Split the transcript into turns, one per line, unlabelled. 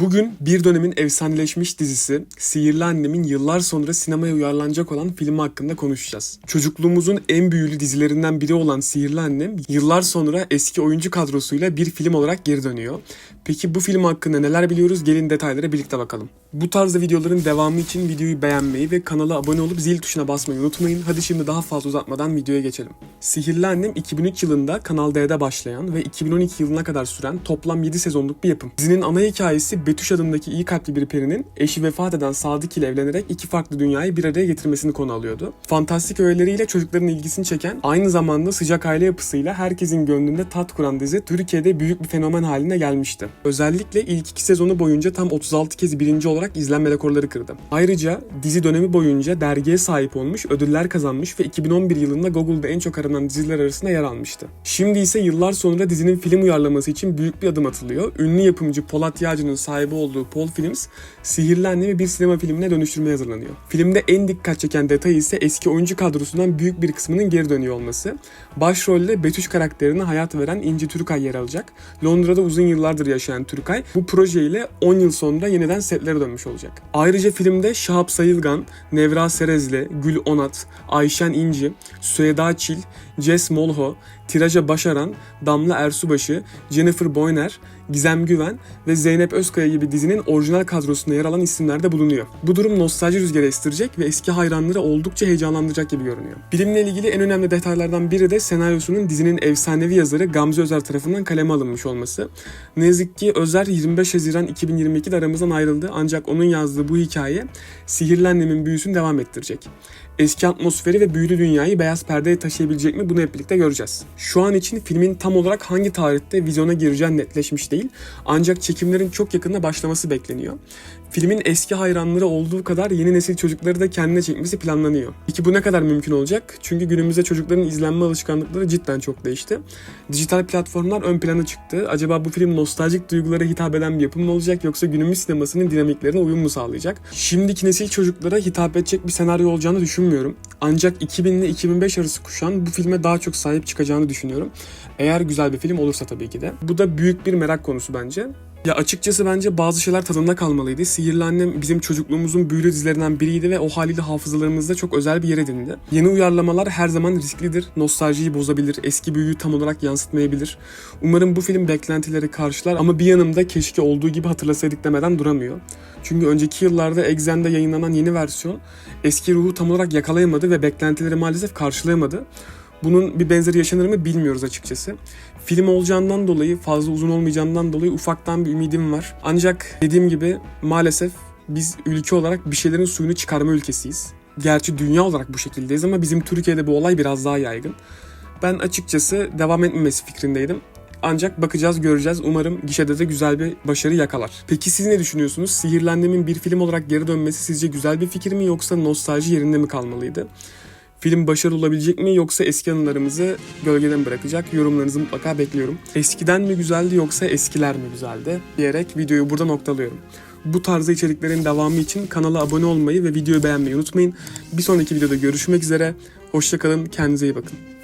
Bugün bir dönemin efsaneleşmiş dizisi Sihirli Annem'in yıllar sonra sinemaya uyarlanacak olan filmi hakkında konuşacağız. Çocukluğumuzun en büyülü dizilerinden biri olan Sihirli Annem yıllar sonra eski oyuncu kadrosuyla bir film olarak geri dönüyor. Peki bu film hakkında neler biliyoruz? Gelin detaylara birlikte bakalım. Bu tarzda videoların devamı için videoyu beğenmeyi ve kanala abone olup zil tuşuna basmayı unutmayın. Hadi şimdi daha fazla uzatmadan videoya geçelim. Sihirli Annem 2003 yılında Kanal D'de başlayan ve 2012 yılına kadar süren toplam 7 sezonluk bir yapım. Dizinin ana hikayesi Betüş adındaki iyi kalpli bir perinin eşi vefat eden Sadık ile evlenerek iki farklı dünyayı bir araya getirmesini konu alıyordu. Fantastik öğeleriyle çocukların ilgisini çeken, aynı zamanda sıcak aile yapısıyla herkesin gönlünde tat kuran dizi Türkiye'de büyük bir fenomen haline gelmişti. Özellikle ilk iki sezonu boyunca tam 36 kez birinci olarak izlenme rekorları kırdı. Ayrıca dizi dönemi boyunca dergiye sahip olmuş, ödüller kazanmış ve 2011 yılında Google'da en çok aranan diziler arasında yer almıştı. Şimdi ise yıllar sonra dizinin film uyarlaması için büyük bir adım atılıyor. Ünlü yapımcı Polat Yağcı'nın sahibi olduğu Paul Films, Sihirli Annemi bir sinema filmine dönüştürmeye hazırlanıyor. Filmde en dikkat çeken detay ise eski oyuncu kadrosundan büyük bir kısmının geri dönüyor olması. Başrolde Betüş karakterine hayat veren İnci Türkay yer alacak. Londra'da uzun yıllardır yaşayan Türkay bu projeyle 10 yıl sonra yeniden setlere dönmüş olacak. Ayrıca filmde Şahap Sayılgan, Nevra Serezli, Gül Onat, Ayşen İnci, Süheda Çil, Jess Molho, Tiraja Başaran, Damla Ersubaşı, Jennifer Boyner, Gizem Güven ve Zeynep Özkaya gibi dizinin orijinal kadrosunda yer alan isimler de bulunuyor. Bu durum nostalji rüzgarı estirecek ve eski hayranları oldukça heyecanlandıracak gibi görünüyor. Bilimle ilgili en önemli detaylardan biri de senaryosunun dizinin efsanevi yazarı Gamze Özer tarafından kaleme alınmış olması. Ne yazık ki Özer 25 Haziran 2022'de aramızdan ayrıldı ancak onun yazdığı bu hikaye Sihirli Annem'in büyüsünü devam ettirecek. Eski atmosferi ve büyülü dünyayı beyaz perdeye taşıyabilecek mi bunu hep birlikte göreceğiz. Şu an için filmin tam olarak hangi tarihte vizyona gireceği netleşmiş değil ancak çekimlerin çok yakında başlaması bekleniyor. Filmin eski hayranları olduğu kadar yeni nesil çocukları da kendine çekmesi planlanıyor. Peki bu ne kadar mümkün olacak? Çünkü günümüzde çocukların izlenme alışkanlıkları cidden çok değişti. Dijital platformlar ön plana çıktı. Acaba bu film nostaljik duygulara hitap eden bir yapım mı olacak yoksa günümüz sinemasının dinamiklerine uyum mu sağlayacak? Şimdiki nesil çocuklara hitap edecek bir senaryo olacağını düşünmüyorum. Ancak 2000 ile 2005 arası kuşan bu filme daha çok sahip çıkacağını düşünüyorum. Eğer güzel bir film olursa tabii ki de. Bu da büyük bir merak konusu bence. Ya açıkçası bence bazı şeyler tadında kalmalıydı. Sihirli Annem bizim çocukluğumuzun büyülü dizilerinden biriydi ve o haliyle hafızalarımızda çok özel bir yer edindi. Yeni uyarlamalar her zaman risklidir. Nostaljiyi bozabilir, eski büyüyü tam olarak yansıtmayabilir. Umarım bu film beklentileri karşılar ama bir yanımda keşke olduğu gibi hatırlasaydık demeden duramıyor. Çünkü önceki yıllarda Exxen'de yayınlanan yeni versiyon eski ruhu tam olarak yakalayamadı ve beklentileri maalesef karşılayamadı. Bunun bir benzeri yaşanır mı bilmiyoruz açıkçası. Film olacağından dolayı, fazla uzun olmayacağından dolayı ufaktan bir ümidim var. Ancak dediğim gibi maalesef biz ülke olarak bir şeylerin suyunu çıkarma ülkesiyiz. Gerçi dünya olarak bu şekildeyiz ama bizim Türkiye'de bu olay biraz daha yaygın. Ben açıkçası devam etmemesi fikrindeydim. Ancak bakacağız göreceğiz. Umarım gişede de güzel bir başarı yakalar. Peki siz ne düşünüyorsunuz? Sihirli Annem'in bir film olarak geri dönmesi sizce güzel bir fikir mi yoksa nostalji yerinde mi kalmalıydı? Film başarılı olabilecek mi yoksa eski anılarımızı gölgeden bırakacak? Yorumlarınızı mutlaka bekliyorum. Eskiden mi güzeldi yoksa eskiler mi güzeldi? Diyerek videoyu burada noktalıyorum. Bu tarzda içeriklerin devamı için kanala abone olmayı ve videoyu beğenmeyi unutmayın. Bir sonraki videoda görüşmek üzere. Hoşçakalın, kendinize iyi bakın.